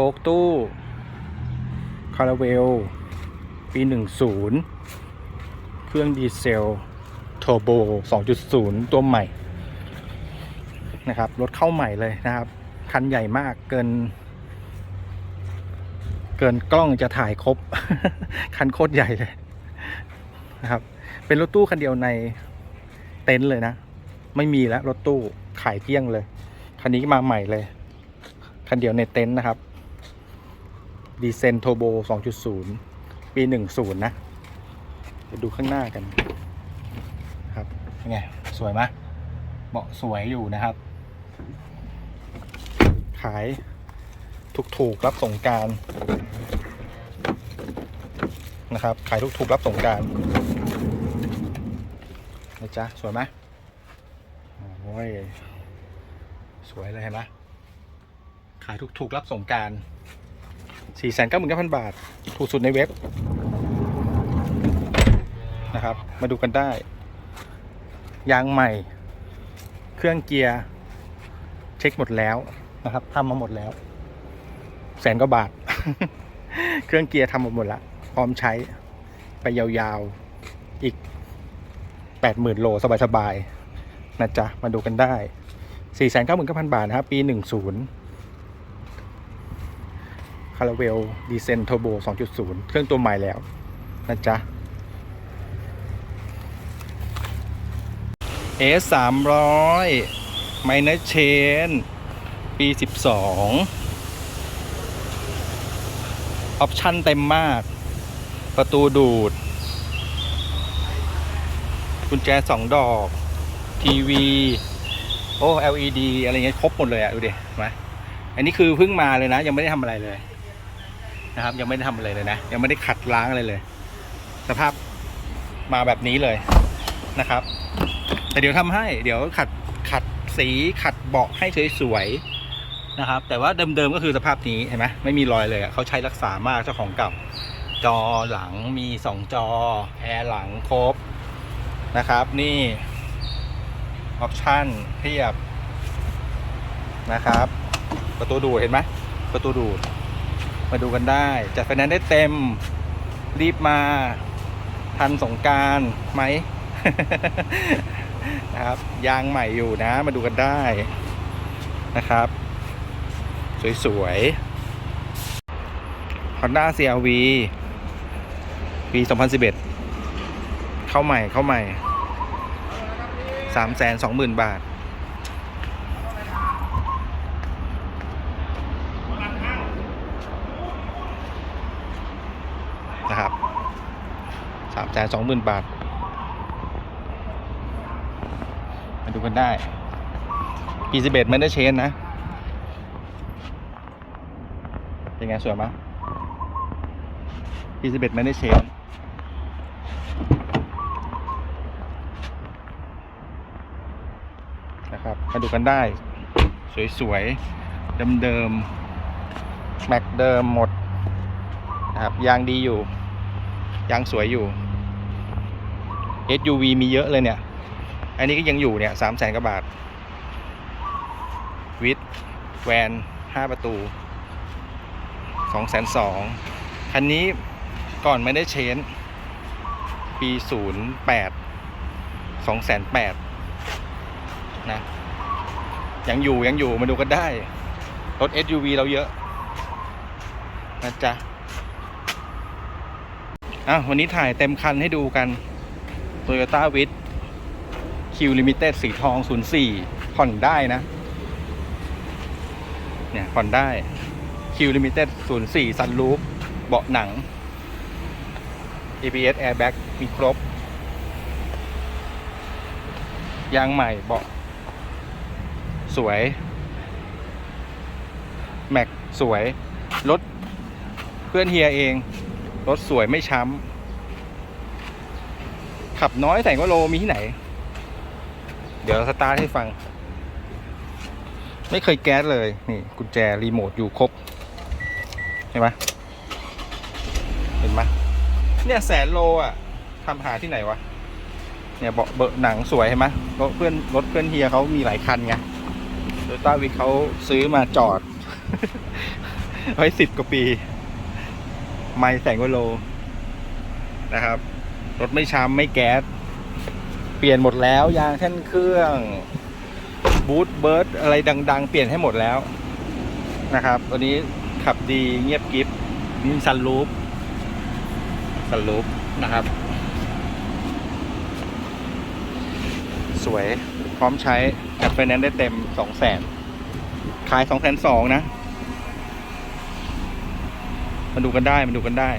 ฟกตู้ คาราเวล ปี 10 เครื่องดีเซลโทโบ 2.0 ตัวใหม่ นะครับ รถเข้าใหม่เลยนะครับ คันใหญ่มากเกิน เกินกล้องจะถ่ายครบ คันโคตรใหญ่เลยนะครับ เป็นรถตู้คันเดียวในเต็นท์เลยนะ ไม่มีแล้วรถตู้ขายเกลี้ยงเลย คันนี้มาใหม่เลย คันเดียวในเต็นท์นะครับ ดีเซนโทโบ 2.0 ปี 10 นะไปดูข้างหน้ากันครับเป็นไง สวยไหมเบาะสวยอยู่นะครับ ขายถูกๆรับสงการนะครับ ขายถูกๆรับสงการนะจ๊ะ สวยไหมโอ้ย สวยเลยเห็นไหมขายถูกๆรับสงการ สี่แสนเก้าหมื่นเก้าพันบาท ถูกสุดในเว็บนะครับ มาดูกันได้ ยางใหม่ เครื่องเกียร์ เช็คหมดแล้วนะครับทำมาหมดแล้ว แสนกว่าบาท เครื่องเกียร์ทำมาหมดละพร้อมใช้ไปยาวๆ อีกแปดหมื่นโลสบายๆนะจ๊ะ มาดูกันได้สี่แสนเก้าหมื่นเก้าพันบาทนะครับ ปีหนึ่งศูนย์ คาราเวลดีเซนโทโบสองจุดศูนย์เครื่องตัวใหม่แล้วนะจ๊ะเอสสามร้อยไมเนเชนปีสิบสองออปชั่นเต็มมาก ประตูดูด กุญแจสองดอก ทีวี โอ้ LED อะไรเงี้ยครบหมดเลยอะดูดิเห็นไหมอันนี้คือเพิ่งมาเลยนะ ยังไม่ได้ทำอะไรเลย นะครับ ยังไม่ได้ทำอะไรเลยนะ ยังไม่ได้ขัดล้างอะไรเลย สภาพมาแบบนี้เลยนะครับ แต่เดี๋ยวทำให้เดี๋ยวขัดขัดสีขัดเบาะให้สวยๆนะครับ แต่ว่าเดิมๆก็คือสภาพนี้เห็นไหมไม่มีรอยเลยเขาใช้รักษามากเจ้าของเก่าจอหลังมีสองจอแอร์หลังครบนะครับ นี่ออปชั่นเทียบนะครับ ประตูดูเห็นไหมประตูดู มาดูกันได้ จัดไฟแนนซ์ได้เต็ม รีบมาทันสงการไหมนะครับยางใหม่อยู่นะ มาดูกันได้นะครับ สวยๆ Honda CRV ปี 2011 เข้าใหม่เข้าใหม่ 320,000 บาท นะครับ 320,000บาท มาดูกันได้ปีสิบเอ็ดไม่ได้เชนนะ เป็นไงสวยไหมปีสิบเอ็ดไม่ได้เชนนะครับมาดูกันได้ สวยๆ เดิมๆ แม็กเดิมหมดนะครับยางดีอยู่ ยางสวยอยู่ SUV มีเยอะเลยเนี่ย อันนี้ก็ยังอยู่เนี่ยสามแสนกว่าบาท วิทแวนห้าประตูสองแสนสองคันนี้ก่อนไม่ได้เชน ปีศูนย์แปดสองแสนแปดนะ ยังอยู่ยังอยู่มาดูกันได้ รถ SUV เราเยอะนะจ๊ะ อะ วันนี้ถ่ายเต็มคันให้ดูกัน Toyota w i t คิวลิมิเต็ดสีทอง 04 ผ่อนได้นะ เนี่ยผ่อนได้คิวลิมิเต็ด04 ซันรูฟเบาะหนัง ABS airbag มีครบ ยางใหม่เบาะสวย แม็กสวย รถเพื่อนเฮียเอง รถสวยไม่ช้ำ ขับน้อยแสนกว่าโลมีที่ไหน เดี๋ยวสตาร์ทให้ฟัง ไม่เคยแก๊สเลย นี่กุญแจรีโมทอยู่ครบ เห็นไหมเห็นไหมเนี่ยแสนโลอะทำหาที่ไหนวะ เนี่ยเบาะเบอะหนังสวยเห็นไหมรถเพื่อนรถเพื่อนเฮียเขามีหลายคันไงโดยต้าวิเขาซื้อมาจอด ไว้สิบกว่าปี ไม่แสงกว่าโลนะครับ รถไม่ช้ำไม่แก๊ส เปลี่ยนหมดแล้ว ยางแท่นเครื่องบูทเบิร์ดอะไรดัง ๆ เปลี่ยนให้หมดแล้วนะครับตัวนี้ขับดีเงียบกิฟมีซันรูปซันรูปนะครับ สวยพร้อมใช้แอดไฟแนนซ์ได้เต็มสองแสนขายสองแสนสองนะ มาดูกันได้ มาดูกันได้